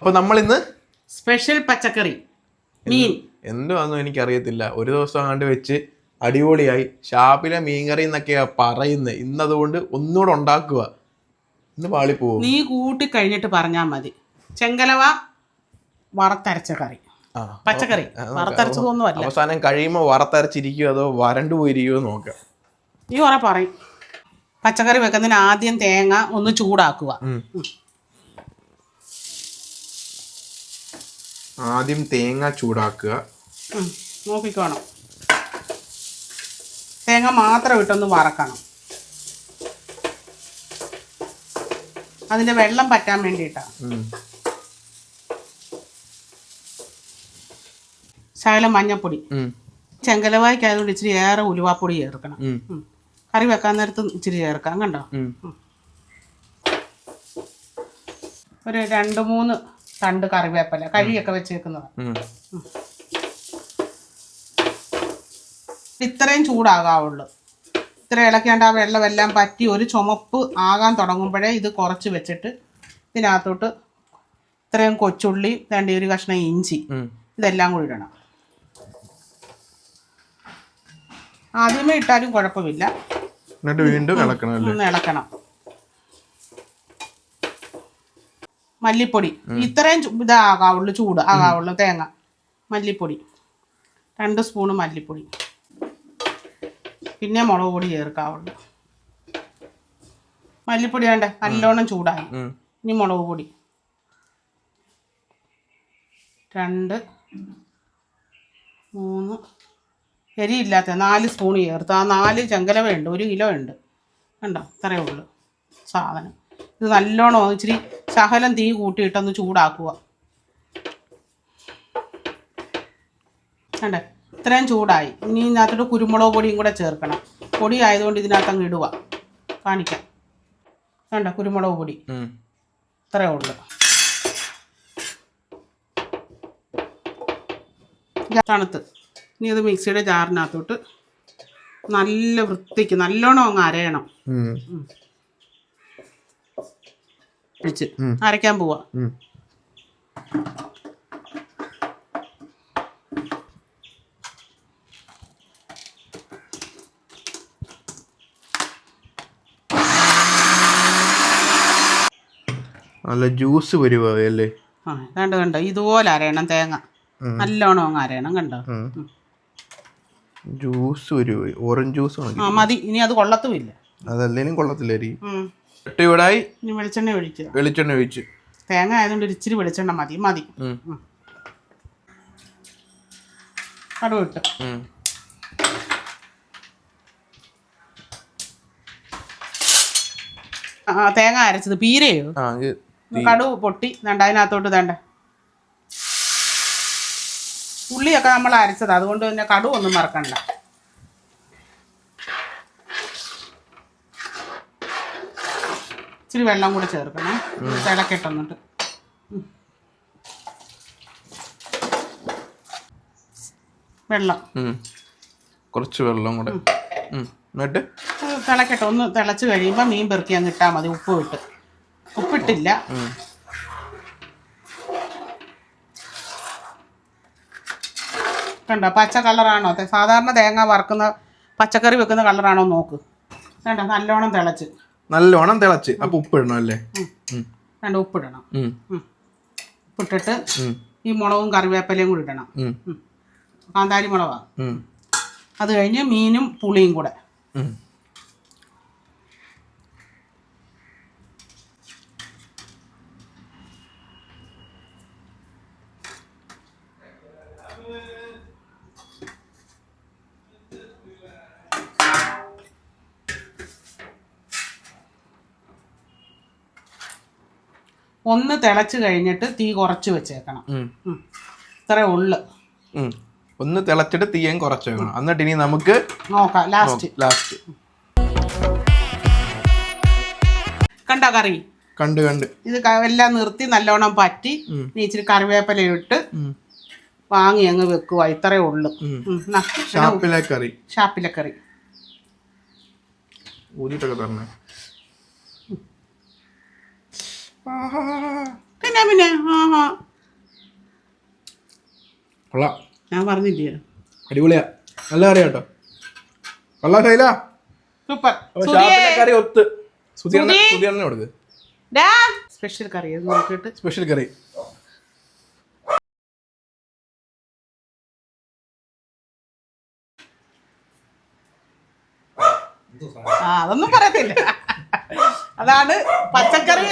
അപ്പോൾ നമ്മൾ ഇന്ന് സ്പെഷ്യൽ പച്ചക്കറി. മീൻ. എന്തുവാന്നും എനിക്കറിയത്തില്ല. ഒരു ദിവസം കണ്ട് വെച്ച് അടിപൊളിയായി. ഷാപ്പിലെ മീൻകറി എന്നൊക്കെയാ പറയുന്നത് ഇന്നതുകൊണ്ട് ഒന്നുകൂടെ ഉണ്ടാക്കുക. ഇന്ന് പാളിപ്പോവും? നീ കൂട്ടി കഴിഞ്ഞിട്ട് പറഞ്ഞാൽ മതി. ചെങ്കലവ വറുത്തരച്ച കറി. ആ പച്ചക്കറി. വറുത്തരച്ചതൊന്നും അല്ല അവസാനം കഴിയുമ്പോൾ വറുത്തരച്ചിരിക്കുമോ അതോ വരണ്ടു പോയിരിക്കുമോ നോക്കാം. നീ കുറെ പറയും. പച്ചക്കറി വെക്കുന്നതിന് ആദ്യം തേങ്ങ ഒന്ന് ചൂടാക്കുക. ഉം. ആദ്യം തേങ്ങ ചൂടാക്കുക. നോക്കിക്കോണം തേങ്ങ മാത്രം ഇട്ടൊന്ന് വറക്കണം. അതിന്റെ വെള്ളം പറ്റാൻ വേണ്ടിയിട്ടാണ്. ശകലം മഞ്ഞപ്പൊടി. ചെങ്കലവായ്ക്ക് ആയതുകൊണ്ട് ഇച്ചിരി ഏറെ ഉലുവാപ്പൊടി ചേർക്കണം. കറി വെക്കാൻ നേരത്ത് ഇച്ചിരി ചേർക്കാം കണ്ടോ? ഒരു രണ്ട് മൂന്ന് തണ്ട് കറിവേപ്പില കഴിയൊക്കെ വെച്ചേക്കുന്നത്. ഇത്രയും ചൂടാകാവുള്ളൂ. ഇത്ര ഇളക്കേണ്ട ആ വെള്ളമെല്ലാം പറ്റി ഒരു ചുമപ്പ് ആകാൻ തുടങ്ങുമ്പോഴേ ഇത് കുറച്ച് വെച്ചിട്ട് ഇതിനകത്തോട്ട് ഇത്രയും കൊച്ചുള്ളി വേണ്ട ഒരു കഷ്ണം ഇഞ്ചി ഇതെല്ലാം കൂടി ഇടണം. ആദ്യമേ ഇട്ടാലും കുഴപ്പമില്ല. വീണ്ടും ഇളക്കണം അല്ലേ ഒന്ന് ഇളക്കണം മല്ലിപ്പൊടി. ഇത്രയും ചു- ഇതാകാവുള്ളൂ ചൂട് ആകാവുള്ളൂ തേങ്ങ. മല്ലിപ്പൊടി. രണ്ട് സ്പൂണ് മല്ലിപ്പൊടി. പിന്നെ മുളക് പൊടി ചേർക്കാവുള്ളൂ. മല്ലിപ്പൊടി വേണ്ടേ നല്ലോണം ചൂടായി. ഇനി മുളക് പൊടി. രണ്ട് മൂന്ന്. എരിയില്ലാത്ത നാല് സ്പൂൺ ചേർത്ത്. ആ നാല് ചെങ്കലവ ഉണ്ട് ഒരു കിലോ ഉണ്ട് കണ്ടോ? ഇത്രയേ ഉള്ളൂ സാധനം. ഇത് നല്ലോണം ഇച്ചിരി ശകലം തീ കൂട്ടിയിട്ടൊന്ന് ചൂടാക്കുക. കണ്ടേ? ഇത്രയും ചൂടായി. ഇനി ഇതിനകത്തോട്ട് കുരുമുളക് പൊടിയും കൂടെ ചേർക്കണം. പൊടി ആയതുകൊണ്ട് ഇതിനകത്ത് അങ്ങ് ഇടുക. കാണിക്കാം. കണ്ട? കുരുമുളക് പൊടി. ഇത്രയേ ഉള്ളൂ. തണുത്ത്. ഇനി ഇത് മിക്സിയുടെ ജാറിനകത്തോട്ട് നല്ല വൃത്തിക്ക് നല്ലോണം അങ്ങ് അരയണം. ഒഴിച്ച്. അരയ്ക്കാൻ പോവാ. നല്ല ജ്യൂസ് വരുവല്ലേ ആ കണ്ടോ കണ്ടോ? ഇതുപോലെ അരയണം തേങ്ങ. നല്ലോണം അങ്ങ് അരയണം കണ്ടോ? ജ്യൂസ് വരുവോ ഓറഞ്ച് ജ്യൂസ് ആണ് ആ മതി. ഇനി അത് കൊള്ളത്തുമില്ല. അതല്ലേലും കൊള്ളത്തില്ലായിരിക്കും. ഉം. എട്ടിവിടായി ഇനി വെളിച്ചെണ്ണ ഒഴിക്കുക. വെളിച്ചെണ്ണ ഒഴിച്ച്. തേങ്ങ ആയതുകൊണ്ട് ഒരു ഇച്ചിരി വെളിച്ചെണ്ണ മതി. മതി. ഉം. ഇട്ട്. ഉം. ആ തേങ്ങ അരച്ചത്. പീരയോ? ആ ഇത് കടുവ് പൊട്ടി. ദണ്ട അതിനകത്തോട്ട് വേണ്ട ഉള്ളിയൊക്കെ നമ്മൾ അരച്ചത്. അതുകൊണ്ട് തന്നെ കടുവൊന്നും മറക്കണ്ട. ഇച്ചിരി വെള്ളം കൂടെ ചേർക്കണേ. തിളക്കിട്ടെന്നിട്ട് വെള്ളം. കുറച്ച് വെള്ളം കൂടെ. എന്നിട്ട്? തിളക്കട്ടെ ഒന്ന് തിളച്ച് കഴിയുമ്പോൾ മീൻ പെറുക്കി അങ്ങ് ഇട്ടാൽ മതി. ഉപ്പ് ഇട്ട്. ഉപ്പിട്ടില്ല. കണ്ടോ? പച്ച കളറാണോ? സാധാരണ തേങ്ങ വറക്കുന്ന പച്ചക്കറി വെക്കുന്ന കളറാണോ നോക്ക്. കണ്ടോ? നല്ലോണം തിളച്ച്. നല്ലോണം തിളച്ച്. അപ്പൊ ഉപ്പിടണം അല്ലേ ഉം. കണ്ട ഉപ്പിടണം. ഉപ്പിട്ടിട്ട് ഈ മുളകും കറിവേപ്പിലയും കൂടി ഇടണം. കാന്താരി മുളകാ അത് കഴിഞ്ഞ് മീനും പുളിയും കൂടെ. ഒന്ന് തിളച്ച് കഴിഞ്ഞിട്ട് തീ കുറച്ച് വെച്ചേക്കണം. ഇത്രേ ഉള്ളു. ഒന്ന് തിളച്ചിട്ട് തീയം കുറച്ച് വെക്കണം. എന്നിട്ട് ഇനി നമുക്ക് നോക്കാം. ലാസ്റ്റ് ലാസ്റ്റ് കണ്ട കറി? കണ്ട് കണ്ട്. ഇത് ക- എല്ലാം നിർത്തി നല്ലോണം പറ്റി. ഇനി ഇച്ചിരി കറിവേപ്പില ഇട്ട്. വാങ്ങി അങ്ങ് വെക്കുക ഇത്രേ ഉള്ളു. ഉം. കറി ന്നാ, ഷാപ്പിലെ കറി. ഊരിട്ടൊക്കെ ഊതിട്ടൊക്കെ തന്നെ. പിന്നെ പിന്നെ കൊള്ളാം. ഞാൻ പറഞ്ഞില്ലേ? അടിപൊളിയാ. നല്ല കറി കേട്ടോ കൊള്ളാം ശൈല സൂപ്പർ. കറി ഒത്ത്. സുധീറിനെ സുധി. സുധീറിനെ കൊടുക്ക്. സ്പെഷ്യൽ കറി നോക്കിയിട്ട്. സ്പെഷ്യൽ കറി. അതൊന്നും പറയത്തില്ല. അതാണ് പച്ചക്കറി